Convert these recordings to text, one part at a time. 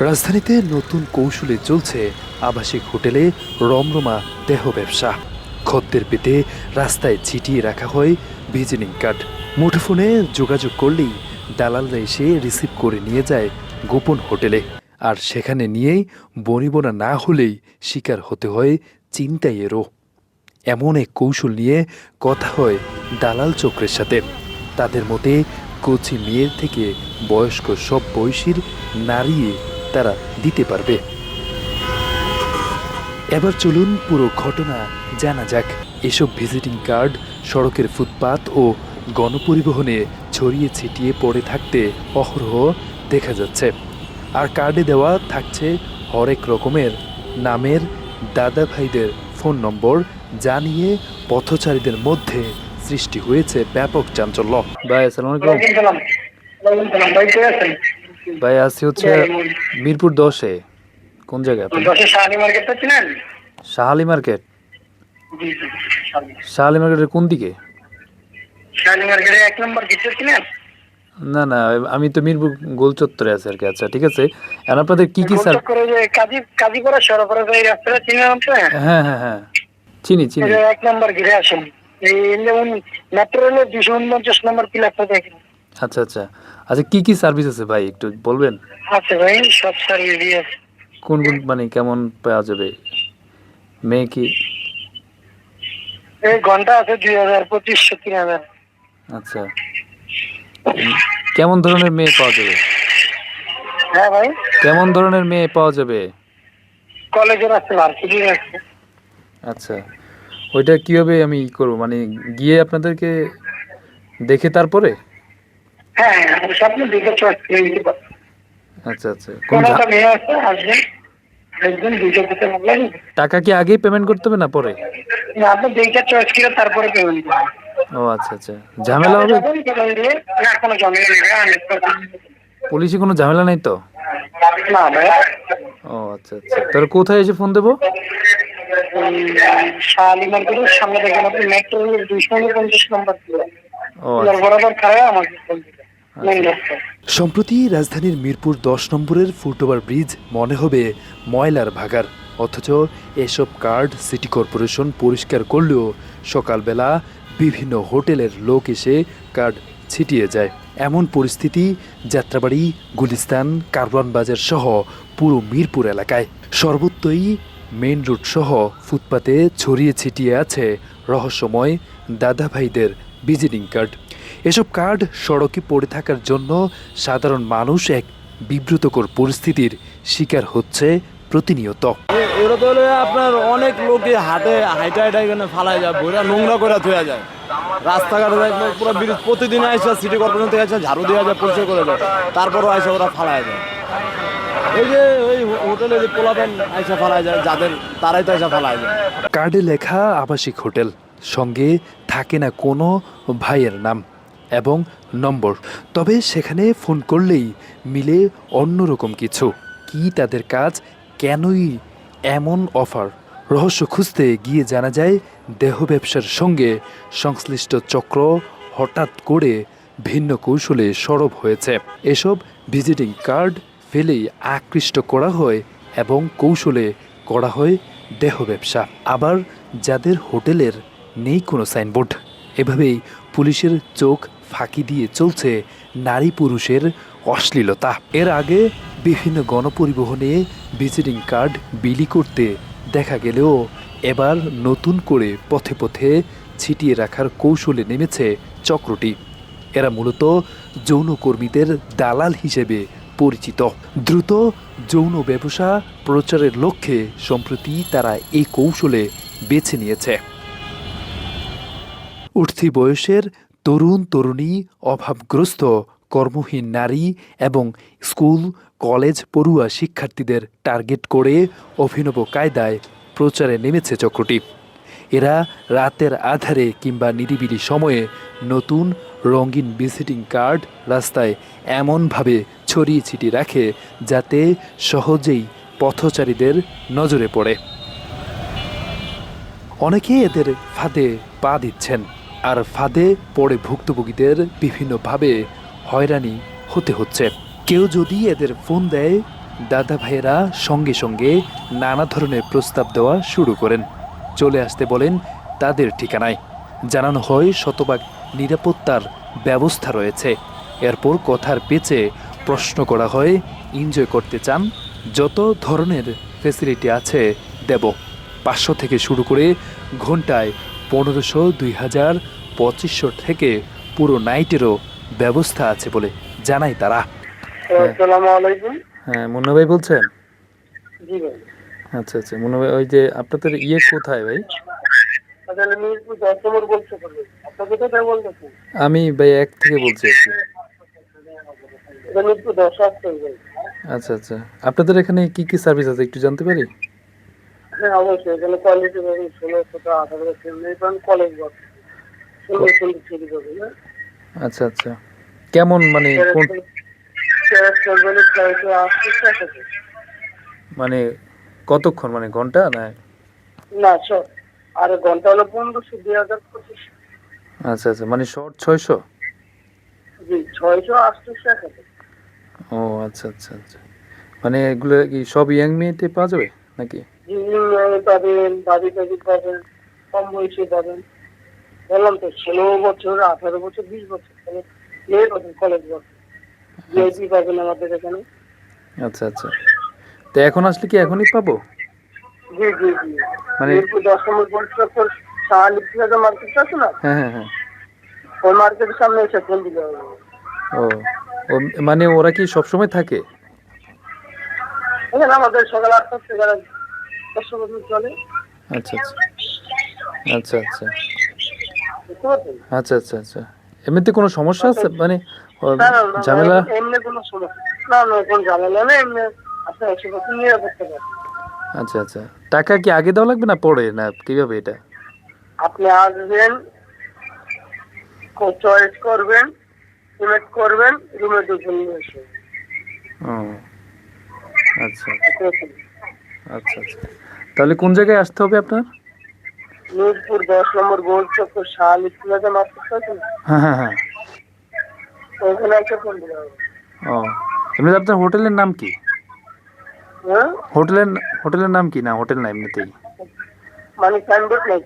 রাজধানীতে নতুন কৌশলে চলছে আবাসিক হোটেলে রমরমা দেহ ব্যবসা। খদ্দের পেতে রাস্তায় ছিটিয়ে রাখা হয় ভিজিটিং কার্ড। মুঠোফোনে যোগাযোগ করলেই দালালরা এসে রিসিভ করে নিয়ে যায় গোপন হোটেলে। আর সেখানে নিয়েই বনিবনা না হলেই শিকার হতে হয় চিন্তাইয়েরও। এমন এক কৌশল নিয়ে কথা হয় দালাল চক্রের সাথে। তাদের মতে কচি মেয়ের থেকে বয়স্ক সব বয়সীর নারী তারা দিতে পারবে। এবার চলুন পুরো ঘটনা জানা যাক। এসব ভিজিটিং কার্ড সড়কের ফুটপাত ও গণপরিবহনে ছড়িয়ে ছিটিয়ে পড়ে থাকতে অহরহ দেখা যাচ্ছে। আর কার্ডে দেওয়া থাকছে হরেক রকমের নামের দাদা ভাইদের ফোন নম্বর জানিয়ে পথচারীদের মধ্যে সৃষ্টি হয়েছে ব্যাপক চাঞ্চল্য। ভাই আসসালামু আলাইকুম। ভাই কে আছেন? ভাই আসছি হচ্ছে মিরপুর দশে। কোন জায়গায় মার্কেটটা চিনেন? শাহালি মার্কেট? শাহালি। মার্কেটের কোন দিকে? মার্কেটে এক নম্বর গেটটা চিনেন? না না আমি তো মিরপুর গোল চত্বরে আছি আর কি। আচ্ছা ঠিক আছে। আর আপনাদের কি কি স্যার? কাজী- কাজীপাড়া সরবরাহ এই রাস্তাটা চিনেন আপনি? হ্যাঁ হ্যাঁ হ্যাঁ। চিনি চিনি। এক নম্বর ঘিরে আসেন। এই যেমন মেট্রো রেলের দুশো উনপঞ্চাশ নম্বর পিলারটা দেখেন। আচ্ছা আচ্ছা। আচ্ছা কি কি সার্ভিস আছে ভাই? একটু বলবেন? আছে ভাই সব সার্ভিসই আছে। কোন কোন মানে কেমন পাওয়া যাবে? মেয়ে কি? এই ঘণ্টা আছে দুই হাজার পঁচিশশো তিন হাজার। আচ্ছা। কেমন ধরনের মেয়ে পাওয়া যাবে? হ্যাঁ ভাই। কেমন ধরনের মেয়ে পাওয়া যাবে? কলেজের আছে ভার্সিটির আছে। আচ্ছা। ওইটা কীভাবে আমি ই করব? মানে গিয়ে আপনাদেরকে দেখে তারপরে? হ্যাঁ হ্যাঁ আপনি চয়েস করে নিতে পারেন আচ্ছা আচ্ছা। মেয়ে আছে আসবেন দুইটা পারলেন টাকা কি আগেই পেমেন্ট করতে হবে না পরে? না, আপনি দুইটা চয়েস করে তারপরে পেমেন্ট করবেন। ও আচ্ছা আচ্ছা। ঝামেলা হবে? না কোনো ঝামেলা নেই পুলিশে কোনো ঝামেলা নেই তো? না ও আচ্ছা আচ্ছা। তাহলে কোথায় এসে ফোন দেবো? শালি মার্কেটের সামনে দেখেন আপনি মেট্রো রেলের দুইশো উনপঞ্চাশ নম্বর ও আচ্ছা। বরাবর খারাপ আমাকে ফোন সম্প্রতি রাজধানীর মিরপুর দশ নম্বরের ফুটওভার ব্রিজ মনে হবে ময়লার ভাগার, অথচ এসব কার্ড সিটি কর্পোরেশন পরিষ্কার করলেও সকালবেলা বিভিন্ন হোটেলের লোক এসে কার্ড ছিটিয়ে যায়। এমন পরিস্থিতি যাত্রাবাড়ি, গুলিস্তান, কারওয়ান বাজার সহ পুরো মিরপুর এলাকায়। সর্বত্রই মেইন রোড সহ ফুটপাতে ছড়িয়ে ছিটিয়ে আছে রহস্যময় দাদাভাইদের ভিজিটিং কার্ড। এসব কার্ড সড়কে পড়ে থাকার জন্য সাধারণ মানুষ এক বিব্রতকর পরিস্থিতির শিকার হচ্ছে প্রতিনিয়ত। তো হলে আপনার অনেক লোকে হাটে হাইটা হাইটা এখানে ফালাই যায় বইরা নোংরা করে থুয়া যায়। রাস্তাঘাটে পুরো ব্রিজ প্রতিদিন আইসা সিটি কর্পোরেশন থেকে আইসা ঝাড়ু দেওয়া যায় পরিষ্কার করে যায় তারপরও আইসা ওরা ফালাই যায়। এই যে ওই হোটেলে যে পোলাপেন আইসা ফালাই যায় যাদের তারাই তো আইসা ফালাই যায়। কার্ডে লেখা আবাসিক হোটেল সঙ্গে থাকে না কোনো ভাইয়ের নাম। এবং নম্বর। তবে সেখানে ফোন করলেই মিলে অন্যরকম কিছু। কি তাদের কাজ, কেনই এমন অফার? রহস্য খুঁজতে গিয়ে জানা যায়, দেহ ব্যবসার সঙ্গে সংশ্লিষ্ট চক্র হঠাৎ করে ভিন্ন কৌশলে সরব হয়েছে। এসব ভিজিটিং কার্ড ফেলেই আকৃষ্ট করা হয় এবং কৌশলে করা হয় দেহ ব্যবসা। আবার যাদের হোটেলের নেই কোনো সাইনবোর্ড। এভাবেই পুলিশের চোখ ফাঁকি দিয়ে চলছে নারী পুরুষের অশ্লীলতা। এর আগে বিভিন্ন গণপরিবহনে ভিজিটিং কার্ড বিলি করতে দেখা গেলেও এবার নতুন করে পথে পথে ছিটিয়ে রাখার কৌশলে নেমেছে চক্রটি। এরা মূলত যৌনকর্মীদের দালাল হিসেবে পরিচিত। দ্রুত যৌন ব্যবসা প্রচারের লক্ষ্যে সম্প্রতি তারা এই কৌশলে বেছে নিয়েছে। উঠতি বয়সের তরুণ, তরুণী, অভাবগ্রস্ত, কর্মহীন নারী এবং স্কুল, কলেজ পড়ুয়া শিক্ষার্থীদের টার্গেট করে অভিনব কায়দায় প্রচারে নেমেছে চক্রটি। এরা রাতের আধারে কিংবা নিরিবিলি সময়ে নতুন রঙিন ভিজিটিং কার্ড রাস্তায় এমনভাবে ছড়িয়ে ছিটিয়ে রাখে যাতে সহজেই পথচারীদের নজরে পড়ে। অনেকে এদের ফাঁদে পা দিচ্ছেন। আর ফাঁদে পড়ে ভুক্তভোগীদের বিভিন্নভাবে হয়রানি হতে হচ্ছে। কেউ যদি এদের ফোন দেয়, দাদা ভাইয়েরা সঙ্গে সঙ্গে নানা ধরনের প্রস্তাব দেওয়া শুরু করেন। চলে আসতে বলেন তাদের ঠিকানায়। জানানো হয়, শতভাগ নিরাপত্তার ব্যবস্থা রয়েছে। এরপর কথার পেচে প্রশ্ন করা হয়, এনজয় করতে চান? যত ধরনের ফেসিলিটি আছে, দেব। পাঁচশো থেকে শুরু করে ঘন্টায় পনেরোশো দুই হাজার পঁচিশশো থেকে পুরো নাইটেরও ব্যবস্থা আছে বলে জানায় তারা। হ্যাঁ। মুন্না ভাই বলছেন? আচ্ছা আচ্ছা মুন্না ভাই ওই যে আপনাদের ইয়ে কোথায় ভাই? আমি ভাই এক থেকে বলছি আচ্ছা আচ্ছা। আপনাদের এখানে কি কি সার্ভিস আছে একটু জানতে পারি? হ্যাঁ অবশ্যই। এখানে কোয়ালিটি পাবেন ষোলোশো টাকা আঠারো ফ্যামিলি পাবেন কলেজ বস। সুন্দর সুন্দর ছবি পাবেন আচ্ছা আচ্ছা। কেমন মানে কোন মানে কতক্ষণ মানে ঘণ্টা না? না সব আর ঘণ্টা হলো পনেরোশো দুই হাজার পঁচিশ। আচ্ছা আচ্ছা। মানে শর্ট ছয়শো? জি ছয়শো আটশোশো এক ও আচ্ছা আচ্ছা আচ্ছা। মানে এগুলো কি সব ইয়াং মেয়েতে পাওয়া যাবে? নাকি? পাবেন দাদি দাদি পাবেন কম বয়সী পাবেন। বললাম তো ষোলো বছর আঠারো বছর বিশ বছর মেয়ে পাবেন কলেজ বস জিআইপি পাবেন আমাদের এখানে। আচ্ছা আচ্ছা। তো এখন আসলে কি এখনই পাবো? জি জি জি। মানে- দশ নম্বর বলছে শাহালিপ্তি মার্কেট আছে না? হ্যাঁ হ্যাঁ হ্যাঁ। ওই মার্কেটের সামনে এসে ফোন দিলে ও মানে ওরা কি সবসময় থাকে? এখানে আমাদের সকাল আটটা থেকে দশটা পর্যন্ত চলে। আচ্ছা আচ্ছা। আচ্ছা আচ্ছা। আচ্ছা আচ্ছা আচ্ছা। এমনিতে কোনো সমস্যা আছে? মানে ঝামেলা? এমনি- কোনো সমস্যা না না কোনো ঝামেলা নেই। এমনি আপনি একশো পার্সেন্ট নিরাপত্তা আচ্ছা আচ্ছা। টাকা কি আগে দেওয়া লাগবে না পরে? না কীভাবে এটা? আপনি আসবেন চয়েস করবেন সিলেক্ট করবেন রুমে দুজন নিয়ে এসে ও। আচ্ছা আচ্ছা আচ্ছা। তাহলে কোন জায়গায় আসতে হবে আপনার? মিরপুর দশ নম্বর গোল চক্কর ইস্তুলাতে মার্কেট আছে হ্যাঁ হ্যাঁ হ্যাঁ। ওখানে একটা ফোন ও এমনিতে আপনার হোটেলের নাম কি? হ্যাঁ? হোটেলের হোটেলের নাম কি? না হোটেল না এমনিতেই। মানে সাইনবোর্ড নেই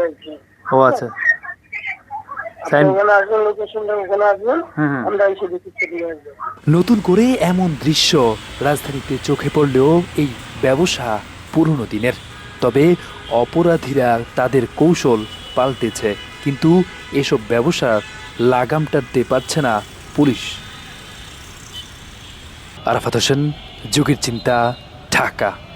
হয়েছে ও আচ্ছা। নতুন করে এমন দৃশ্য রাজধানীতে চোখে পড়লেও এই ব্যবসা পুরনো দিনের। তবে অপরাধীরা তাদের কৌশল পাল্টেছে কিন্তু এসব ব্যবসার লাগাম টানতে পারছে না পুলিশ। আরাফাত হোসেন যুগের চিন্তা ঢাকা।